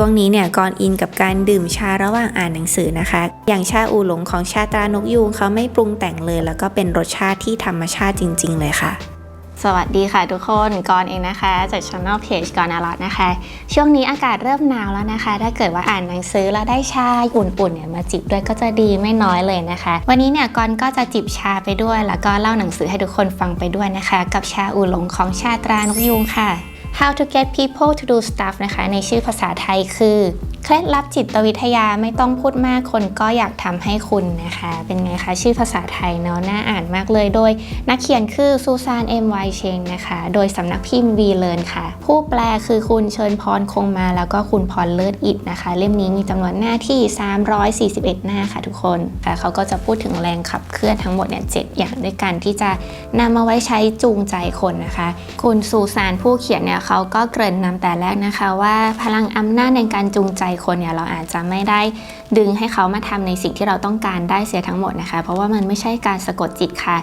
ช่วงนี้เนี่ยก่อนอินกับการดื่มชาระหว่างอ่านหนังสือนะคะ อย่างชาอูหลงของชาตรานกยูงเขาไม่ปรุงแต่งเลย แล้วก็เป็นรสชาติที่ธรรมชาติจริง ๆ เลยค่ะสวัสดีค่ะทุกคนกอนเองนะคะ จากช่องเพจกอนอลอดนะคะ ช่วงนี้อากาศเริ่มหนาวแล้วนะคะ ถ้าเกิดว่าอ่านหนังสือแล้วได้ชาอุ่นๆเนี่ยมาจิบด้วยก็จะดีไม่น้อยเลยนะคะ วันนี้เนี่ยกอนก็จะจิบชาไปด้วย แล้วก็เล่าหนังสือให้ทุกคนฟังไปด้วยนะคะ กับชาอูหลงของชาตรานกยูงค่ะ How to get people to do stuff นะคะ ในชื่อภาษาไทยคือ เคล็ดลับจิตวิทยาไม่ต้องพูดมากคนก็อยากทำให้คุณนะคะ เป็นไงคะชื่อภาษาไทยเนาะน่าอ่านมากเลยโดยนักเขียนคือซูซานเอ็มไวเชงนะคะ โดยสำนักพิมพ์วีเลนค่ะ ผู้แปลคือคุณเชิญพรคงมาแล้วก็คุณพรเลิศอิดนะคะ เล่มนี้มีจำนวนหน้าที่ 341 หน้าค่ะทุกคนค่ะเขาก็จะพูดถึงแรงขับเคลื่อนทั้งหมดเนี่ยเจ็ดอย่างด้วยกันที่จะนำมาไว้ใช้จูงใจคนนะคะ คุณซูซานผู้เขียนเนี่ยเขาก็เกริ่นนำแต่แรกนะคะ ว่าพลังอำนาจในการจูงใจคนเนี่ยเราอาจจะไม่ได้ดึงให้เขามาทำในสิ่งที่เราต้องการได้เสียทั้งหมดนะคะ เพราะว่ามันไม่ใช่การสะกดจิตค่ะ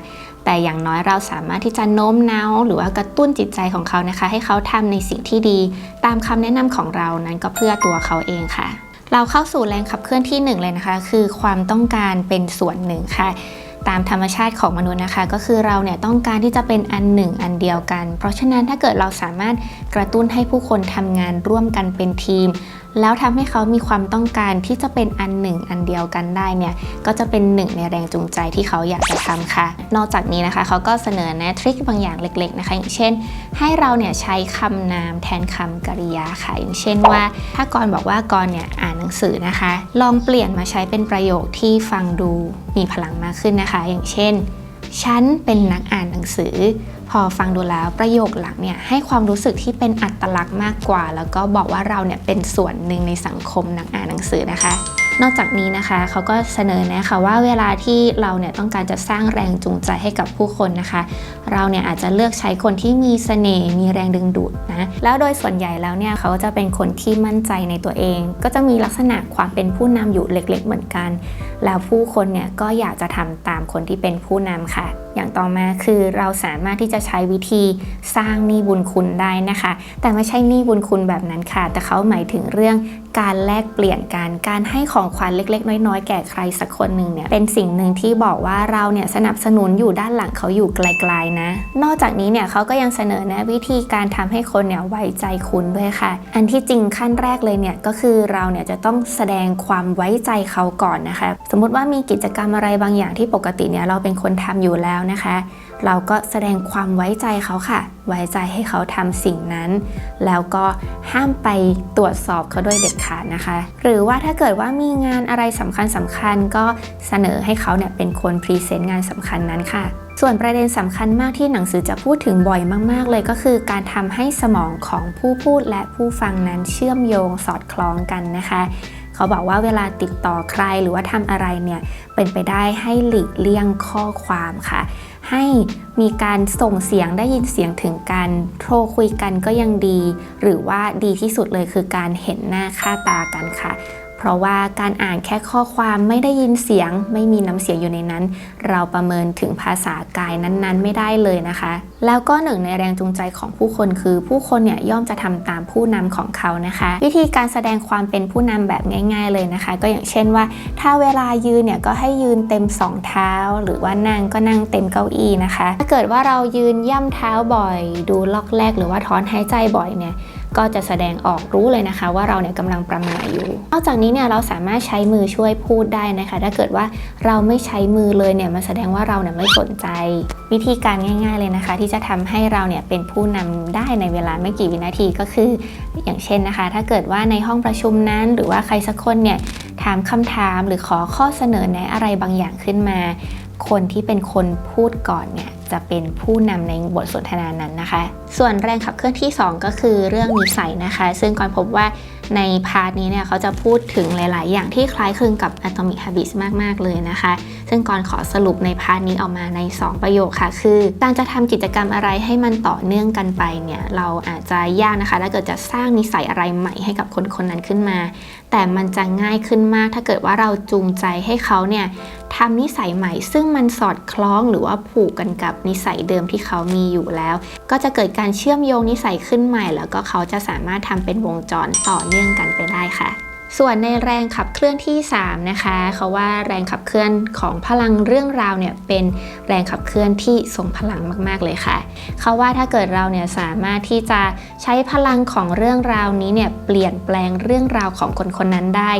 แต่อย่างน้อยเราสามารถที่จะโน้มน้าวหรือว่ากระตุ้นจิตใจของเขานะคะ ให้เขาทำในสิ่งที่ดี ตามคำแนะนำของเรานั้นก็เพื่อตัวเขาเองค่ะ เราเข้าสู่แรงขับเคลื่อนที่หนึ่งเลยนะคะ คือความต้องการเป็นส่วนหนึ่งค่ะตามธรรมชาติของมนุษย์นะคะ ก็คือเราเนี่ยต้องการที่จะเป็นอันหนึ่งอันเดียวกัน เพราะฉะนั้นถ้าเกิดเราสามารถกระตุ้นให้ผู้คนทำงานร่วมกันเป็นทีม แล้วทำให้เขามีความต้องการที่จะเป็นอันหนึ่งอันเดียวกันได้เนี่ยก็จะเป็นหนึ่งในแรงจูงใจที่เขาอยากจะทำค่ะ นอกจากนี้นะคะเขาก็เสนอแนะทริคบางอย่างเล็ก ๆนะคะ อย่างเช่น ให้เราเนี่ยใช้คำนามแทนคำกริยาค่ะ อย่างเช่นว่า ถ้ากรบอกว่ากรเนี่ยอ่านหนังสือนะคะ ลองเปลี่ยนมาใช้เป็นประโยคที่ฟังดูมีพลังมากขึ้นนะคะ อย่างเช่นฉันเป็นนักอ่านหนังสือพอฟังดูแล้วประโยคหลังเนี่ยให้ความรู้สึกที่เป็นอัตลักษณ์มากกว่า แล้วก็บอกว่าเราเนี่ยเป็นส่วนหนึ่งในสังคมนักอ่านหนังสือนะคะนอกจากนี้นะคะเขาก็เสนอแนะคะว่าเวลาที่เราเนี่ยต้องการจะสร้างแรงจูงใจให้กับผู้คนนะคะ เราเนี่ยอาจจะเลือกใช้คนที่มีเสน่ห์มีแรงดึงดูดนะแล้วโดยส่วนใหญ่แล้วเนี่ยเขาจะเป็นคนที่มั่นใจในตัวเอง ก็จะมีลักษณะความเป็นผู้นำอยู่เล็ก ๆ เหมือนกัน แล้วผู้คนเนี่ยก็อยากจะทำตามคนที่เป็นผู้นำค่ะ อย่างต่อมาคือเราสามารถที่จะใช้วิธีสร้างหนี้บุญคุณได้นะคะ แต่ไม่ใช่หนี้บุญคุณแบบนั้นค่ะ แต่เขาหมายถึงเรื่องการแลกเปลี่ยนกันการให้ของขวัญเล็ก ๆ น้อยๆ แก่ใครสักคนหนึ่งเนี่ยเป็นสิ่งหนึ่งที่บอกว่าเราเนี่ยสนับสนุนอยู่ด้านหลังเขาอยู่ไกลๆนะ นอกจากนี้เนี่ยเขาก็ยังเสนอแนะวิธีการทำให้คนเนี่ยไว้ใจคุณด้วยค่ะ อันที่จริงขั้นแรกเลยเนี่ยก็คือเราเนี่ยจะต้องแสดงความไว้ใจเขาก่อนนะคะ สมมุติว่ามีกิจกรรมอะไรบางอย่างที่ปกติเนี่ยเราเป็นคนทำอยู่แล้วนะคะ เราก็แสดงความไว้ใจเขาค่ะ ไว้ใจให้เขาทำสิ่งนั้น แล้วก็ห้ามไปตรวจสอบเขาด้วยเด็ดขาดนะคะ หรือว่าถ้าเกิดว่ามีงานอะไรสำคัญสำคัญก็เสนอให้เขาเนี่ยเป็นคนพรีเซนต์งานสำคัญนั้นค่ะส่วนประเด็นสำคัญมากที่หนังสือจะพูดถึงบ่อยมาก ๆ เลยก็คือการทำให้สมองของผู้พูดและผู้ฟังนั้นเชื่อมโยงสอดคล้องกันนะคะ เขาบอกว่าเวลาติดต่อใครหรือว่าทำอะไรเนี่ยเป็นไปได้ให้หลีกเลี่ยงข้อความค่ะ ให้มีการส่งเสียงได้ยินเสียงถึงกันโทรคุยกันก็ยังดี หรือว่าดีที่สุดเลยคือการเห็นหน้าค่าตากันค่ะ ราะว่าการอ่านแค่ข้อความไม่ได้ยินเสียง ไม่มีน้ำเสียงอยู่ในนั้น เราประเมินถึงภาษากายนั้นๆ ไม่ได้เลยนะคะ แล้วก็หนึ่งในแรงจูงใจของผู้คนคือ ผู้คนเนี่ยย่อมจะทำตามผู้นำของเขานะคะ วิธีการแสดงความเป็นผู้นำแบบง่าย ๆ เลยนะคะ ก็อย่างเช่นว่า ถ้าเวลายืนเนี่ยก็ให้ยืนเต็มสองเท้า หรือว่านั่งก็นั่งเต็มเก้าอี้นะคะ ถ้าเกิดว่าเรายืนย่ำเท้าบ่อย ดูล็อกแรกหรือว่าถอนหายใจบ่อยเนี่ย ก็จะแสดงออกรู้เลยนะคะ ว่าเราเนี่ยกำลังประมาทอยู่ นอกจากนี้เนี่ยเราสามารถใช้มือช่วยพูดได้นะคะ ถ้าเกิดว่าเราไม่ใช้มือเลยเนี่ยมันแสดงว่าเราเนี่ยไม่สนใจ วิธีการง่ายๆเลยนะคะ ที่จะทำให้เราเนี่ยเป็นผู้นำได้ในเวลาไม่กี่วินาทีก็คือ อย่างเช่นนะคะ ถ้าเกิดว่าในห้องประชุมนั้นหรือว่าใครสักคนเนี่ยถามคำถามหรือขอข้อเสนอแนะอะไรบางอย่างขึ้นมา คนที่เป็นคนพูดก่อนเนี่ย จะเป็นผู้นำในบทสนทนานั้นนะคะ ส่วนแรงขับเคลื่อนที่ 2 ก็คือเรื่องนิสัยนะคะ ซึ่งก่อนพบว่า ในพาร์ทนี้เนี่ยเขาจะพูดถึงหลาย ๆ อย่างที่คล้ายคลึงกับ Atomic Habits มาก ๆ เลยนะคะ ซึ่งก่อนขอสรุปในพาร์ทนี้ออกมาใน 2 ประโยคค่ะ คือ การจะทำกิจกรรมอะไรให้มันต่อเนื่องกันไปเนี่ยเราอาจจะยากนะคะถ้าเกิดจะสร้างนิสัยอะไรใหม่ให้กับคนคนนั้นขึ้นมา แต่มันจะง่ายขึ้นมาก ถ้าเกิดว่าเราจูงใจให้เขาเนี่ยทำนิสัยใหม่ ซึ่งมันสอดคล้องหรือว่าผูกกันกับนิสัยเดิมที่เขามีอยู่แล้ว ก็จะเกิดการเชื่อมโยงนิสัยขึ้นใหม่ แล้วก็เขาจะสามารถทำเป็นวงจรต่อเนื่องเนื่องกันไปได้ค่ะ ส่วนในแรงขับเคลื่อนที่ 3 นะคะเขาว่าแรงขับเคลื่อนของพลังเรื่องราวเนี่ยเป็นแรงขับเคลื่อนที่ทรงพลังมาก ๆ เลยค่ะเขาว่าถ้าเกิดเราเนี่ยสามารถที่จะใช้พลังของเรื่องราวนี้เนี่ยเปลี่ยนแปลงเรื่องราวของคนคนนั้นได้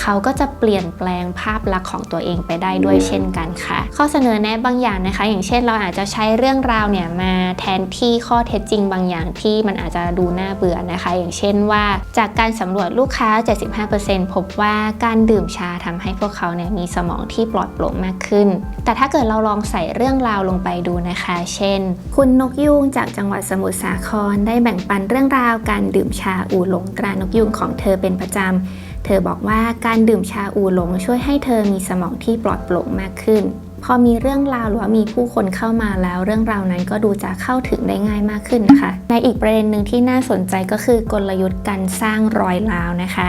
เขาก็จะเปลี่ยนแปลงภาพลักษณ์ของตัวเองไปได้ด้วยเช่นกันค่ะ ข้อเสนอแนะบางอย่างนะคะ อย่างเช่นเราอาจจะใช้เรื่องราวเนี่ยมาแทนที่ข้อเท็จจริงบางอย่างที่มันอาจจะดูน่าเบื่อนะคะ อย่างเช่นว่าจากการสำรวจลูกค้า 75%พบว่าการดื่มชาทำให้พวกเขาเนี่ยมีสมองที่ปลอดโปร่งมากขึ้น แต่ถ้าเกิดเราลองใส่เรื่องราวลงไปดูนะคะ เช่น คุณนกยูงจากจังหวัดสมุทรสาครได้แบ่งปันเรื่องราวการดื่มชาอู่หลงตรานกยูงของเธอเป็นประจำเธอบอกว่าการดื่มชาอูหลงช่วยให้เธอมีสมองที่ปลอดโปร่งมากขึ้น พอมีเรื่องราวหรือว่ามีผู้คนเข้ามาแล้ว เรื่องราวนั้นก็ดูจะเข้าถึงได้ง่ายมากขึ้นนะคะ ในอีกประเด็นหนึ่งที่น่าสนใจก็คือกลยุทธ์การสร้างรอยร้าวนะคะ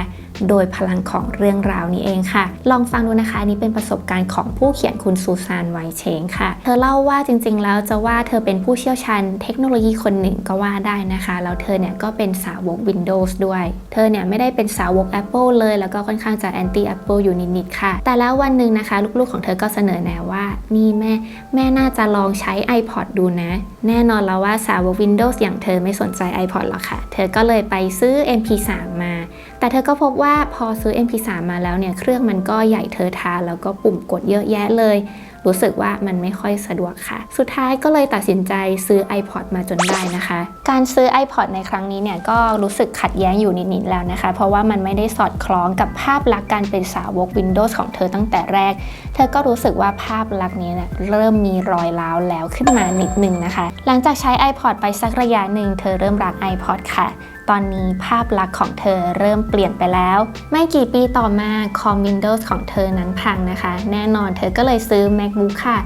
โดยพลังของเรื่องราวนี้เองค่ะ ลองฟังดูนะคะนี่เป็นประสบการณ์ของผู้เขียนคุณซูซานไวเชงค่ะ เธอเล่าว่าจริงๆ แล้วจะว่าเธอเป็นผู้เชี่ยวชาญเทคโนโลยีคนหนึ่งก็ว่าได้นะคะ แล้วเธอเนี่ยก็เป็นสาวก Windows ด้วย เธอเนี่ยไม่ได้เป็นสาวก Apple เลย แล้วก็ค่อนข้างจะ anti Apple อยู่นิดๆค่ะ แต่แล้ววันหนึ่งนะคะ ลูกๆของเธอก็เสนอแนะว่านี่แม่ แม่น่าจะลองใช้ iPod ดูนะ แน่นอนแล้วว่าสาวก Windows อย่างเธอไม่สนใจ iPod หรอกค่ะ เธอก็เลยไปซื้อ MP3 มา แต่เธอก็พบว่าพอซื้อ MP3 มาแล้วเนี่ยเครื่องมันก็ใหญ่เธอทาแล้วก็ปุ่มกดเยอะแยะเลย รู้สึกว่ามันไม่ค่อยสะดวกค่ะ สุดท้ายก็เลยตัดสินใจซื้อ iPod มาจนได้นะคะ การซื้อ iPod ในครั้งนี้เนี่ยก็รู้สึกขัดแย้งอยู่นิดๆแล้วนะคะ เพราะว่ามันไม่ได้สอดคล้องกับภาพลักษณ์การเป็นสาวก Windows ของเธอตั้งแต่แรก เธอก็รู้สึกว่าภาพลักษณ์นี้เนี่ยเริ่มมีรอยร้าวแล้วขึ้นมานิดนึงนะคะ หลังจากใช้ iPod ไปสักระยะหนึ่งเธอเริ่มรัก iPod ค่ะตอนนี้ภาพลักษณ์ของเธอเริ่มเปลี่ยนไปแล้ว ไม่กี่ปีต่อมาคอม Windows ของเธอนั้นพังนะคะ แน่นอนเธอก็เลยซื้อ MacBook ค่ะ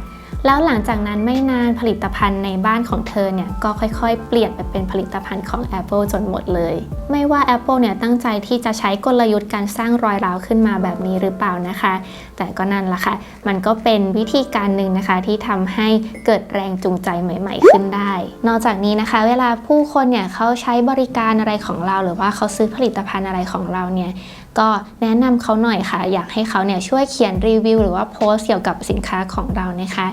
แล้วหลังจากนั้นไม่นานผลิตภัณฑ์ในบ้านของเธอเนี่ยก็ค่อยๆ เปลี่ยนไปเป็นผลิตภัณฑ์ของ Apple จนหมดเลย ไม่ว่า Apple เนี่ยตั้งใจที่จะใช้กลยุทธ์การสร้างรอยร้าวขึ้นมาแบบนี้หรือเปล่านะคะ แต่ก็นั่นละค่ะ มันก็เป็นวิธีการหนึ่งนะคะที่ทำให้เกิดแรงจูงใจใหม่ ๆ ขึ้นได้ นอกจากนี้นะคะ เวลาผู้คนเนี่ยเขาใช้บริการอะไรของเรา หรือว่าเขาซื้อผลิตภัณฑ์อะไรของเราเนี่ย ก็แนะนำเขาหน่อยค่ะ อยากให้เขาเนี่ยช่วยเขียนรีวิวหรือว่าโพสเกี่ยวกับสินค้าของเรานะคะ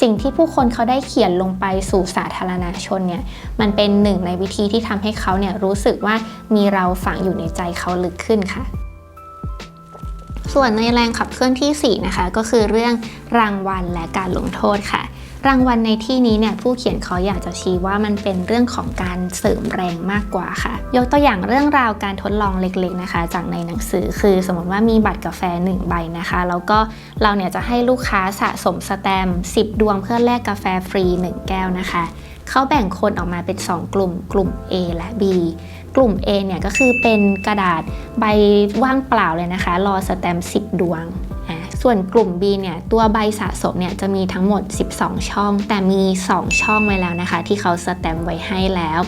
สิ่งที่ผู้คนเขาได้เขียนลงไปสู่สาธารณชนเนี่ยมันเป็นหนึ่งในวิธีที่ทำให้เขาเนี่ยรู้สึกว่ามีเราฝังอยู่ในใจเขาลึกขึ้นค่ะ ส่วนในแรงขับเคลื่อนที่ 4 นะคะ ก็คือเรื่องรางวัลและการลงโทษค่ะ รางวัลในที่นี้เนี่ยผู้เขียนเขาอยากจะชี้ว่ามันเป็นเรื่องของการเสริมแรงมากกว่าค่ะ ยกตัวอย่างเรื่องราวการทดลองเล็กๆนะคะ จากในหนังสือคือสมมติว่ามีบัตรกาแฟ 1 ใบนะคะ แล้วก็เราเนี่ยจะให้ลูกค้าสะสมสแตมป์10 ดวงเพื่อแลกกาแฟฟรี 1 แก้วนะคะเขาแบ่งคนออกมาเป็น 2 กลุ่ม กลุ่ม A และ B กลุ่ม A เนี่ยก็คือเป็นกระดาษใบว่างเปล่าเลยนะคะ รอสแตมป์10 ดวง ส่วนกลุ่ม B เนี่ยตัวใบสะสมเนี่ยจะมีทั้งหมด 12 ช่อง แต่มี 2 ช่องไว้แล้วนะคะ ที่เขาสแตมป์ไว้ให้แล้ว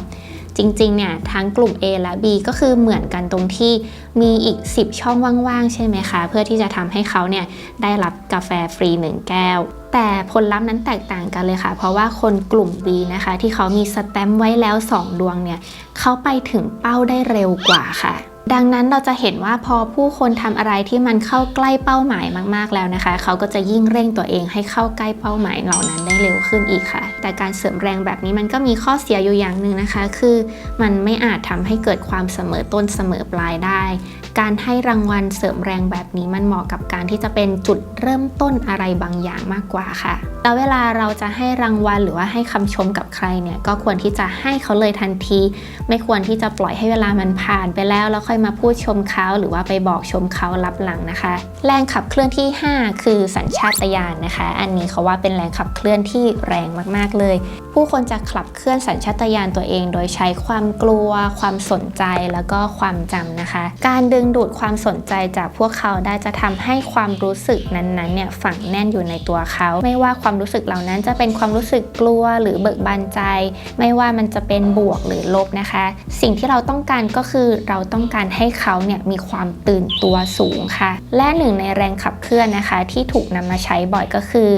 จริงๆเนี่ยทั้งกลุ่ม A และ B ก็คือเหมือนกันตรงที่มีอีก 10 ช่องว่างๆ ใช่ไหมคะ เพื่อที่จะทำให้เขาเนี่ยได้รับกาแฟฟรี 1 แก้ว แต่ผลลัพธ์นั้นแตกต่างกันเลยค่ะ เพราะว่าคนกลุ่ม B นะคะ ที่เขามีสแตมป์ไว้แล้ว 2 ดวงเนี่ยเขาไปถึงเป้าได้เร็วกว่าค่ะ ดังนั้นเราจะเห็นว่าพอผู้คนทำอะไรที่มันเข้าใกล้เป้าหมายมากๆแล้วนะคะ เขาก็จะยิ่งเร่งตัวเองให้เข้าใกล้เป้าหมายเหล่านั้นได้เร็วขึ้นอีกค่ะ แต่การเสริมแรงแบบนี้มันก็มีข้อเสียอยู่อย่างหนึ่งนะคะ คือมันไม่อาจทำให้เกิดความเสมอต้นเสมอปลายได้ การให้รางวัลเสริมแรงแบบนี้มันเหมาะกับการที่จะเป็นจุดเริ่มต้นอะไรบางอย่างมากกว่าค่ะแล้วเวลาเราจะให้รางวัลหรือว่าให้คำชมกับใครเนี่ยก็ควรที่จะให้เขาเลยทันที ไม่ควรที่จะปล่อยให้เวลามันผ่านไปแล้วแล้วค่อยมาพูดชมเขาหรือว่าไปบอกชมเขารับหลังนะคะ แรงขับเคลื่อนที่ 5 คือสัญชาตญาณนะคะ อันนี้เขาว่าเป็นแรงขับเคลื่อนที่แรงมากๆเลย ผู้คนจะขับเคลื่อนสัญชาตญาณตัวเอง โดยใช้ความกลัว ความสนใจแล้วก็ความจำนะคะ การดึงดูดความสนใจจากพวกเขาได้จะทำให้ความรู้สึกนั้นๆเนี่ยฝังแน่นอยู่ในตัวเขา ไม่ว่าความความรู้สึกเหล่านั้นจะเป็นความรู้สึกกลัวหรือเบิกบานใจ ไม่ว่ามันจะเป็นบวกหรือลบนะคะ สิ่งที่เราต้องการก็คือเราต้องการให้เขาเนี่ยมีความตื่นตัวสูงค่ะ และหนึ่งในแรงขับเคลื่อนนะคะ ที่ถูกนำมาใช้บ่อยก็คือ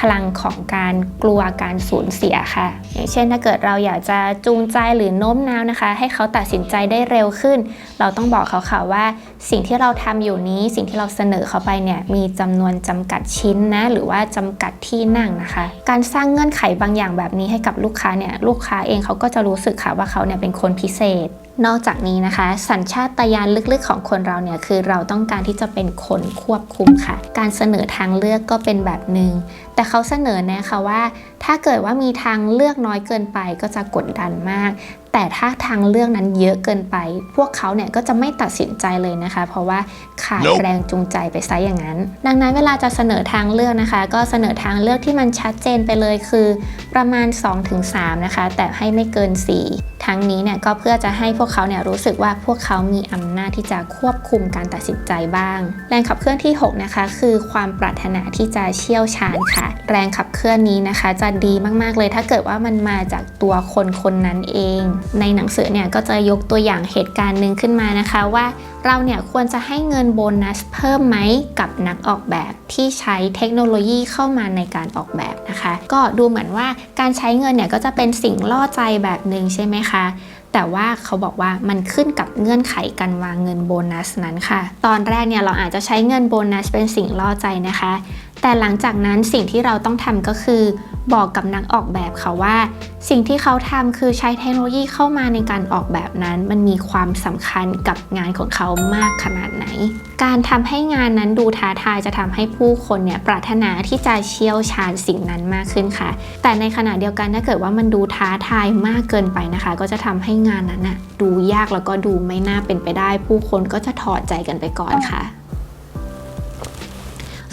พลังของการกลัวการสูญเสียค่ะ อย่างเช่นถ้าเกิดเราอยากจะจูงใจหรือโน้มน้าวนะคะ ให้เขาตัดสินใจได้เร็วขึ้น เราต้องบอกเขาค่ะว่า สิ่งที่เราทำอยู่นี้สิ่งที่เราเสนอเขาไปเนี่ยมีจำนวนจำกัดชิ้นนะหรือว่าจำกัดที่นั่งนะคะ การสร้างเงื่อนไขบางอย่างแบบนี้ให้กับลูกค้าเนี่ยลูกค้าเองเขาก็จะรู้สึกค่ะว่าเขาเนี่ยเป็นคนพิเศษ นอกจากนี้นะคะ สัญชาตญาณลึกๆของคนเราเนี่ยคือเราต้องการที่จะเป็นคนควบคุมค่ะ การเสนอทางเลือกก็เป็นแบบหนึง่งแต่เขาเสนอแนะคะว่า ถ้าเกิดว่ามีทางเลือกน้อยเกินไปก็จะกดดันมาก แต่ถ้าทางเลือกนั้นเยอะเกินไป พวกเขาเนี่ยก็จะไม่ตัดสินใจเลยนะคะ เพราะว่าขาด Nope แรงจูงใจไปซะอย่างนั้น ดังนั้นเวลาจะเสนอทางเลือกนะคะ ก็เสนอทางเลือกที่มันชัดเจนไปเลยคือ ประมาณ 2-3 นะคะ แต่ให้ไม่เกิน 4 ทั้งนี้เนี่ยก็เพื่อจะให้พวกเขาเนี่ยรู้สึกว่าพวกเขามีอำนาจที่จะควบคุมการตัดสินใจบ้าง แรงขับเคลื่อนที่ 6 นะคะ คือความปรารถนาที่จะเชี่ยวชาญค่ะ แรงขับเคลื่อนนี้นะคะ จะดีมากๆเลยถ้าเกิดว่ามันมาจากตัวคนคนนั้นเองในหนังสือเนี่ยก็จะยกตัวอย่างเหตุการณ์หนึ่งขึ้นมานะคะว่าเราเนี่ยควรจะให้เงินโบนัสเพิ่มไหมกับนักออกแบบที่ใช้เทคโนโลยีเข้ามาในการออกแบบนะคะ ก็ดูเหมือนว่าการใช้เงินเนี่ยก็จะเป็นสิ่งล่อใจแบบหนึ่งใช่ไหมคะแต่ว่าเขาบอกว่ามันขึ้นกับเงื่อนไขการวางเงินโบนัสนั้นค่ะ ตอนแรกเนี่ยเราอาจจะใช้เงินโบนัสเป็นสิ่งล่อใจนะคะ แต่หลังจากนั้นสิ่งที่เราต้องทำก็คือ บอกกับนักออกแบบค่ะว่า สิ่งที่เขาทำคือใช้เทคโนโลยีเข้ามาในการออกแบบนั้น มันมีความสำคัญกับงานของเขามากขนาดไหน การทำให้งานนั้นดูท้าทายจะทำให้ผู้คนเนี่ยปรารถนาที่จะเชี่ยวชาญสิ่งนั้นมากขึ้นค่ะ แต่ในขณะเดียวกันถ้าเกิดว่ามันดูท้าทายมากเกินไปนะคะ ก็จะทำให้งานนั้นน่ะดูยากแล้วก็ดูไม่น่าเป็นไปได้ ผู้คนก็จะถอดใจกันไปก่อนค่ะ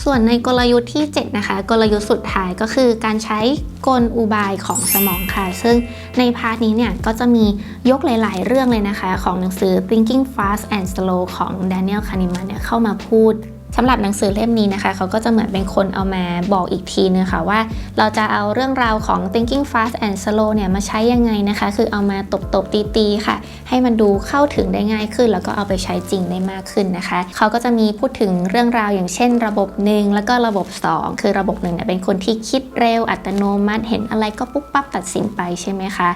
ส่วนในกลยุทธ์ที่ 7 นะคะ กลยุทธ์สุดท้ายก็คือการใช้กลอุบายของสมองค่ะ ซึ่งในพาร์ทนี้เนี่ยก็จะมียกหลาย ๆ เรื่องเลยนะคะ ของหนังสือ Thinking Fast and Slow ของ Daniel Kahneman เนี่ยเข้ามาพูด สำหรับหนังสือเล่มนี้นะคะเขาก็จะเหมือนเป็นคนเอามาบอกอีกทีนึงค่ะว่า เราจะเอาเรื่องราวของ Thinking Fast and Slow เนี่ยมาใช้ยังไงนะคะ คือเอามาตบตบตีตีๆค่ะ ให้มันดูเข้าถึงได้ง่ายขึ้น แล้วก็เอาไปใช้จริงได้มากขึ้นนะคะเขาก็จะมีพูดถึงเรื่องราวอย่างเช่น ระบบหนึ่งแล้วก็ระบบ 2 คือระบบหนึ่งเนี่ยเป็นคนที่คิดเร็วอัตโนมัติ เห็นอะไรก็ปุ๊บปั๊บตัดสินไปใช่ไหมคะ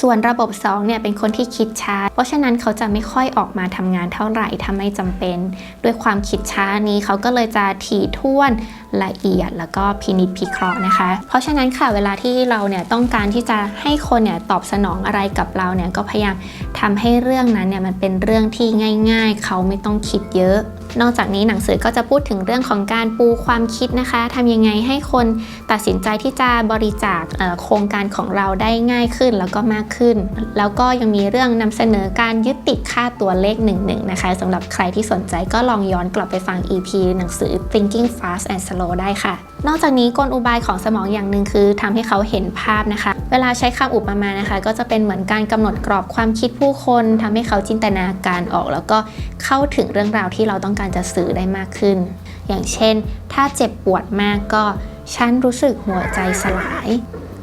ส่วนระบบ 2 เนี่ยเป็นคนที่คิดช้า เพราะฉะนั้นเขาจะไม่ค่อยออกมาทำงานเท่าไหร่ถ้าไม่จำเป็น ด้วยความคิดช้านี้เขาก็เลยจะถี่ถ้วนละเอียด แล้วก็พินิจพิเคราะห์นะคะ เพราะฉะนั้นค่ะเวลาที่เราเนี่ยต้องการที่จะให้คนเนี่ยตอบสนองอะไรกับเราเนี่ยก็พยายามทำให้เรื่องนั้นเนี่ยมันเป็นเรื่องที่ง่าย ๆ เขาไม่ต้องคิดเยอะ นอกจากนี้หนังสือก็จะพูดถึงเรื่องของการปูความคิดนะคะทำยังไงให้คนตัดสินใจที่จะบริจาคโครงการของเราได้ง่ายขึ้นแล้วก็มากขึ้น แล้วก็ยังมีเรื่องนำเสนอการยึดติดค่าตัวเลขหนึ่งหนึ่งนะคะสำหรับใครที่สนใจก็ลองย้อนกลับไปฟัง EP หนังสือ Thinking Fast and Slow ได้ค่ะ นอกจากนี้กลอุบายของสมองอย่างหนึ่งคือทำให้เขาเห็นภาพนะคะ เวลาใช้คำอุปมานะคะ ก็จะเป็นเหมือนการกำหนดกรอบความคิดผู้คนทำให้เขาจินตนาการออก แล้วก็เข้าถึงเรื่องราวที่เราต้องการจะสื่อได้มากขึ้น อย่างเช่น ถ้าเจ็บปวดมากก็ฉันรู้สึกหัวใจสลาย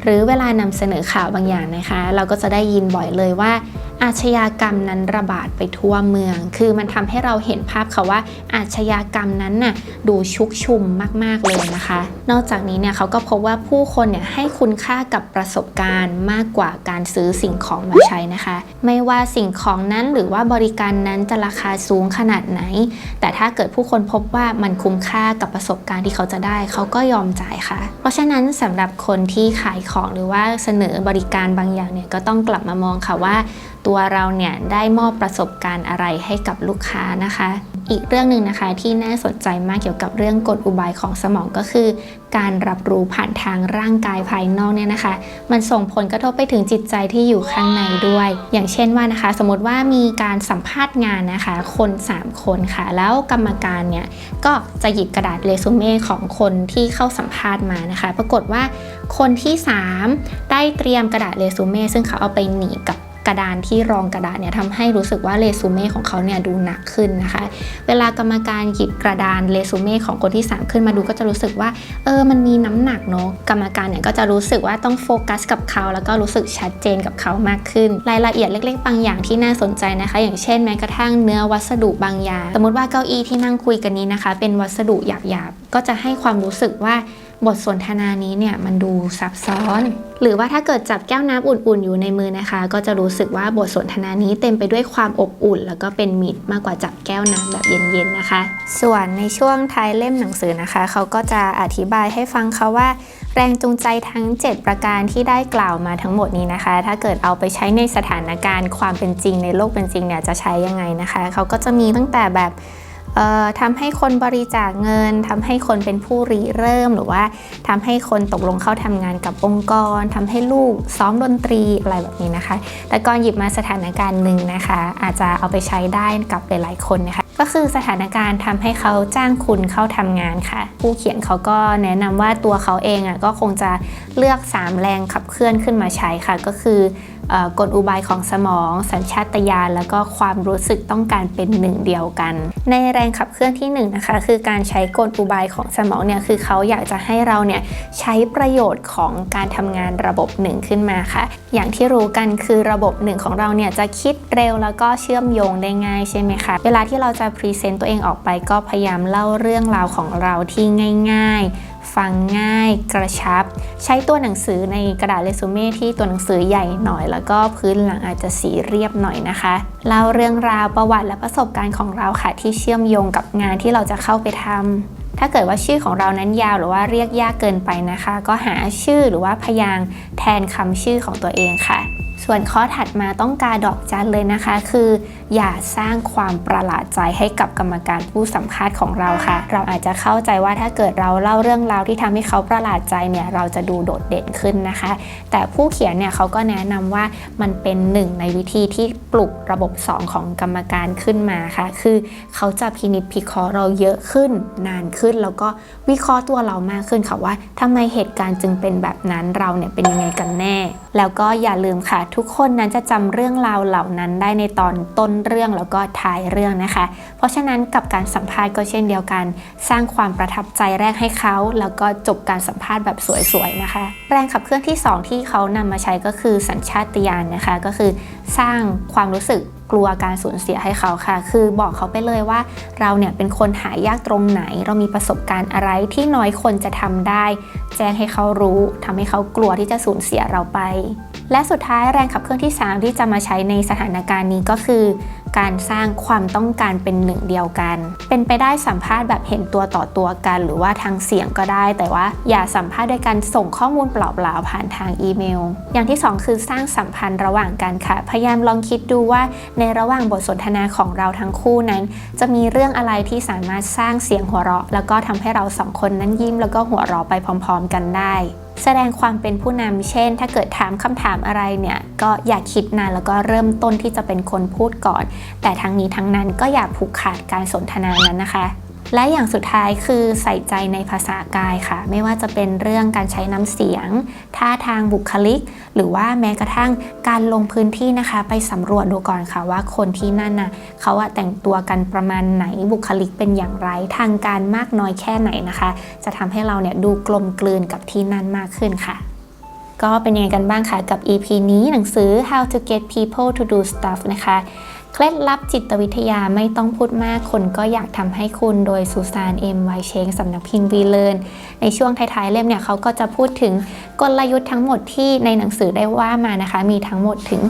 หรือเวลานำเสนอข่าวบางอย่างนะคะ เราก็จะได้ยินบ่อยเลยว่า อาชญากรรมนั้นระบาดไปทั่วเมือง คือมันทำให้เราเห็นภาพค่ะว่าอาชญากรรมนั้นน่ะดูชุกชุมมาก ๆ เลยนะคะ นอกจากนี้เนี่ยเขาก็พบว่าผู้คนเนี่ยให้คุณค่ากับประสบการณ์มากกว่าการซื้อสิ่งของมาใช้นะคะ ไม่ว่าสิ่งของนั้นหรือว่าบริการนั้นจะราคาสูงขนาดไหน แต่ถ้าเกิดผู้คนพบว่ามันคุ้มค่ากับประสบการณ์ที่เขาจะได้ เขาก็ยอมจ่ายค่ะ เพราะฉะนั้นสำหรับคนที่ขายของหรือว่าเสนอบริการบางอย่างเนี่ยก็ต้องกลับมามองค่ะว่า ตัวเราเนี่ยได้มอบประสบการณ์อะไรให้กับลูกค้านะคะ อีกเรื่องหนึ่งนะคะที่น่าสนใจมากเกี่ยวกับเรื่องกลอุบายของสมองก็คือ การรับรู้ผ่านทางร่างกายภายนอกเนี่ยนะคะ มันส่งผลกระทบไปถึงจิตใจที่อยู่ข้างในด้วย อย่างเช่นว่านะคะ สมมติว่ามีการสัมภาษณ์งานนะคะ คน 3 คนค่ะ แล้วกรรมการเนี่ยก็จะหยิบกระดาษเรซูเม่ของคนที่เข้าสัมภาษณ์มานะคะ ปรากฏว่าคนที่ 3 ได้เตรียมกระดาษเรซูเม่ซึ่งเขาเอาไปหนีกับ กระดานที่รองกระดาษเนี่ยทำให้รู้สึกว่าเรซูเม่ของเขาเนี่ยดูหนักขึ้นนะคะ เวลากรรมการหยิบกระดานเรซูเม่ของคนที่ 3 ขึ้นมาดูก็จะรู้สึกว่าเออมันมีน้ำหนักเนาะกรรมการเนี่ยก็จะรู้สึกว่าต้องโฟกัสกับเขาแล้วก็รู้สึกชัดเจนกับเขามากขึ้น รายละเอียดเล็ก ๆ บางอย่างที่น่าสนใจนะคะ อย่างเช่นแม้กระทั่งเนื้อวัสดุบางอย่าง สมมติว่าเก้าอี้ที่นั่งคุยกันนี้นะคะ เป็นวัสดุหยาบๆก็จะให้ความรู้สึกว่า บทสนทนานี้เนี่ยมันดูซับซ้อน หรือว่าถ้าเกิดจับแก้วน้ำอุ่นๆ อยู่ในมือนะคะ ก็จะรู้สึกว่าบทสนทนานี้เต็มไปด้วยความอบอุ่น แล้วก็เป็นมิตรมากกว่าจับแก้วน้ำแบบเย็นๆนะคะ ส่วนในช่วงท้ายเล่มหนังสือนะคะ เขาก็จะอธิบายให้ฟังเขาว่า แรงจูงใจทั้ง 7 ประการที่ได้กล่าวมาทั้งหมดนี้นะคะ ถ้าเกิดเอาไปใช้ในสถานการณ์ความเป็นจริงในโลกเป็นจริงเนี่ยจะใช้ยังไงนะคะ เขาก็จะมีตั้งแต่แบบ ทำให้คนบริจาคเงินทำให้คนเป็นผู้ริเริ่ม หรือว่าทำให้คนตกลงเข้าทำงานกับองค์กรทำให้ลูกซ้อมดนตรีอะไรแบบนี้นะคะ แต่ก่อนหยิบมาสถานการณ์หนึ่งนะคะ อาจจะเอาไปใช้ได้กับหลายๆคนนะคะก็คือสถานการณ์ทำให้เขาจ้างคุณเข้าทำงานค่ะ ผู้เขียนเขาก็แนะนำว่าตัวเขาเองอะก็คงจะเลือก 3 แรงขับเคลื่อนขึ้นมาใช้ค่ะ ก็คือ กลอุบายของสมอง สัญชาตญาณแล้วก็ความรู้สึกต้องการเป็นหนึ่งเดียวกัน ในแรงขับเคลื่อนที่1นงนะคะคือการใช้กลอุบายของสมองเนี่ยคือเขาอยากจะให้เราเนี่ยใช้ประโยชน์ของการทำงานระบบหนึ่งขึ้นมาค่ะ อย่างที่รู้กันคือระบบหนึ่งของเราเนี่ยจะคิดเร็วแล้วก็เชื่อมโยงได้ง่ายใช่ไหมคะเวลาที่เราจะพรีเซนต์ตัวเองออกไปก็พยายามเล่าเรื่องราวของเราที่ง่าย ๆ ฟังง่ายกระชับ ใช้ตัวหนังสือในกระดาษเรซูเม่ที่ตัวหนังสือใหญ่หน่อย แล้วก็พื้นหลังอาจจะสีเรียบหน่อยนะคะเล่าเรื่องราวประวัติและประสบการณ์ของเราค่ะ ที่เชื่อมโยงกับงานที่เราจะเข้าไปทำถ้าเกิดว่าชื่อของเรานั้นยาวหรือว่าเรียกยากเกินไปนะคะ ก็หาชื่อหรือว่าพยางค์แทนคำชื่อของตัวเองค่ะ ส่วนข้อถัดมาต้องการดอกจันเลยนะคะ คืออย่าสร้างความประหลาดใจให้กับกรรมการผู้สัมภาษณ์ของเราค่ะ เราอาจจะเข้าใจว่าถ้าเกิดเราเล่าเรื่องราวที่ทำให้เขาประหลาดใจเนี่ยเราจะดูโดดเด่นขึ้นนะคะ แต่ผู้เขียนเนี่ยเขาก็แนะนำว่ามันเป็นหนึ่งในวิธีที่ปลุกระบบ 2 ของกรรมการขึ้นมาค่ะ คือเขาจะพินิจพิเคราะห์เราเยอะขึ้นนานขึ้น แล้วก็วิเคราะห์ตัวเรามากขึ้นค่ะว่าทำไมเหตุการณ์จึงเป็นแบบนั้นเราเนี่ยเป็นยังไงกันแน่ แล้วก็อย่าลืมค่ะทุกคนนั้นจะจำเรื่องราวเหล่านั้นได้ในตอนต้นเรื่องแล้วก็ท้ายเรื่องนะคะ เพราะฉะนั้นกับการสัมภาษณ์ก็เช่นเดียวกัน สร้างความประทับใจแรกให้เขา แล้วก็จบการสัมภาษณ์แบบสวยๆนะคะ แรงขับเคลื่อนที่ 2 ที่เขานำมาใช้ก็คือสัญชาตญาณนะคะ ก็คือสร้างความรู้สึก กลัวการสูญเสียให้เขาค่ะ คือบอกเขาไปเลยว่า เราเนี่ยเป็นคนหายากตรงไหน เรามีประสบการณ์อะไรที่น้อยคนจะทำได้ แจ้งให้เขารู้ทำให้เขากลัวที่จะสูญเสียเราไป และสุดท้ายแรงขับเคลื่อนที่ 3 ที่จะมาใช้ในสถานการณ์นี้ก็คือ การสร้างความต้องการเป็นหนึ่งเดียวกัน เป็นไปได้สัมภาษณ์แบบเห็นตัวต่อตัวกัน หรือว่าทางเสียงก็ได้ แต่ว่าอย่าสัมภาษณ์ด้วยการส่งข้อมูลเปล่าๆผ่านทางอีเมล อย่างที่ 2 คือสร้างสัมพันธ์ระหว่างกันค่ะ พยายามลองคิดดูว่าในระหว่างบทสนทนาของเราทั้งคู่นั้น จะมีเรื่องอะไรที่สามารถสร้างเสียงหัวเราะ แล้วก็ทำให้เราสองคนนั้นยิ้มแล้วก็หัวเราะไปพร้อม ๆ กันได้ แสดงความเป็นผู้นำเช่น ถ้าเกิดถามคำถามอะไรเนี่ยก็อย่าคิดนานแล้วก็เริ่มต้นที่จะเป็นคนพูดก่อน แต่ทั้งนี้ทั้งนั้นก็อย่าผูกขาดการสนทนานั้นนะคะ และอย่างสุดท้ายคือใส่ใจในภาษากายค่ะ ไม่ว่าจะเป็นเรื่องการใช้น้ำเสียง ท่าทางบุคลิก หรือว่าแม้กระทั่งการลงพื้นที่นะคะ ไปสำรวจดูก่อนค่ะว่าคนที่นั่นน่ะเขาแต่งตัวกันประมาณไหนบุคลิกเป็นอย่างไรทางการมากน้อยแค่ไหนนะคะ จะทำให้เราเนี่ยดูกลมกลืนกับที่นั่นมากขึ้นค่ะก็เป็นยังไงกันบ้างคะกับ EP นี้หนังสือ How to Get People to Do Stuff นะคะ เคล็ดลับจิตวิทยาไม่ต้องพูดมากคนก็อยากทำให้คุณโดยซูซานเอ็มไวเชงสำนักพิมพ์วีเลนในช่วงท้ายๆเล่มเนี่ยเขาก็จะพูดถึงกลยุทธ์ทั้งหมดที่ในหนังสือได้ว่ามานะคะ มีทั้งหมดถึง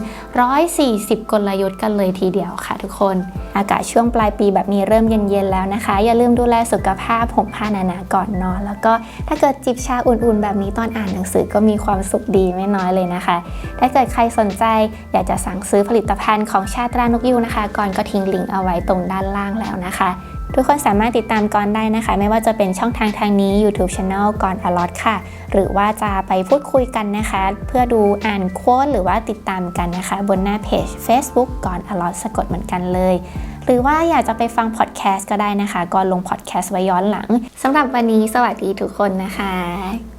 140 กลยุทธ์กันเลยทีเดียวค่ะทุกคน อากาศช่วงปลายปีแบบนี้เริ่มเย็นๆแล้วนะคะ อย่าลืมดูแลสุขภาพผมผ้าหนาๆก่อนนอน แล้วก็ถ้าเกิดจิบชาอุ่นๆ แบบนี้ตอนอ่านหนังสือก็มีความสุขดีไม่น้อยเลยนะคะ ถ้าเกิดใครสนใจอยากจะสั่งซื้อผลิตภัณฑ์ของชาตรานกยูนะคะก่อนก็ทิ้งลิงก์เอาไว้ตรงด้านล่างแล้วนะคะ ทุกคนสามารถติดตามก่อนได้นะคะ ไม่ว่าจะเป็นช่องทางทางนี้ YouTube Channel ก่อนอลอตค่ะ หรือว่าจะไปพูดคุยกันนะคะ เพื่อดูอ่านโค้ดหรือว่าติดตามกันนะคะ บนหน้าเพจ Facebook ก่อนอลอตสะกดเหมือนกันเลยหรือว่าอยากจะไปฟังพอดแคสต์ก็ได้นะคะก่อนลงพอดแคสต์ไว้ย้อนหลังสำหรับวันนี้สวัสดีทุกคนนะคะ